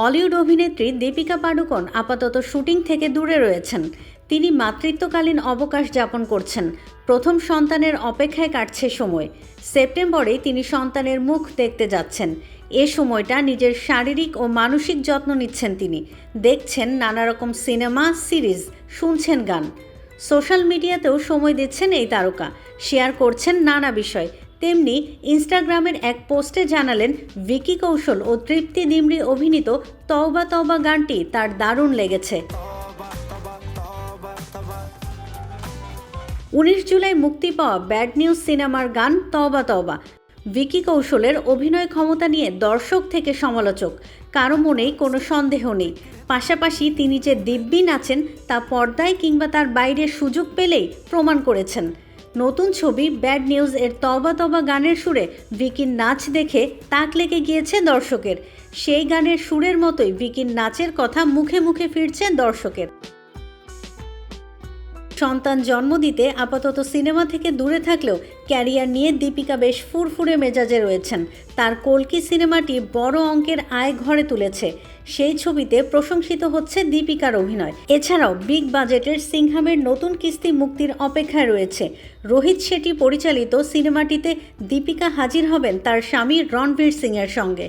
বলিউড অভিনেত্রী দীপিকা পাডুকোন আপাতত শুটিং থেকে দূরে রয়েছেন। তিনি মাতৃত্বকালীন অবকাশ যাপন করছেন। প্রথম সন্তানের অপেক্ষায় কাটছে সময়। সেপ্টেম্বরে তিনি সন্তানের মুখ দেখতে যাচ্ছেন। এ সময়টা নিজের শারীরিক ও মানসিক যত্ন নিচ্ছেন তিনি। দেখছেন নানা রকম সিনেমা, সিরিজ, শুনছেন গান। সোশ্যাল মিডিয়াতেও সময় দিচ্ছেন এই তারকা। শেয়ার করছেন নানা বিষয়। তেমনি ইনস্টাগ্রামের এক পোস্টে জানালেন, ভিকি কৌশল ও তৃপ্তি দিমরি অভিনীত তওবা তওবা গানটি তার দারুণ লেগেছে। উনিশ জুলাই মুক্তি পাওয়া ব্যাড নিউজ সিনেমার গান তওবা তওবা। ভিকি কৌশলের অভিনয় ক্ষমতা নিয়ে দর্শক থেকে সমালোচক। কারও মনেই কোনো সন্দেহ নেই। পাশাপাশি তিনি যে দিব্যি নাচেন, তা পর্দায় কিংবা তার বাইরে সুযোগ পেলেই প্রমাণ করেছেন। নতুন ছবি ব্যাড নিউজ এর তবা তবা গানের সুরে ভিকির নাচ দেখে তাক লেগে গিয়েছে দর্শকের। সেই গানের সুরের মতোই ভিকির নাচের কথা মুখে মুখে ফিরছে দর্শকের। সন্তান জন্ম দিতে আপাতত সিনেমা থেকে দূরে থাকলেও ক্যারিয়ার নিয়ে দীপিকা বেশ ফুরফুরে মেজাজে রয়েছেন। তার কলকি সিনেমাটি বড় অঙ্কের আয় ঘরে তুলেছে। সেই ছবিতে প্রশংসিত হচ্ছে দীপিকার অভিনয়। এছাড়াও বিগ বাজেটের সিংহামের নতুন কিস্তি মুক্তির অপেক্ষায় রয়েছে। রোহিত শেট্টি পরিচালিত সিনেমাটিতে দীপিকা হাজির হবেন তার স্বামী রণবীর সিংয়ের সঙ্গে।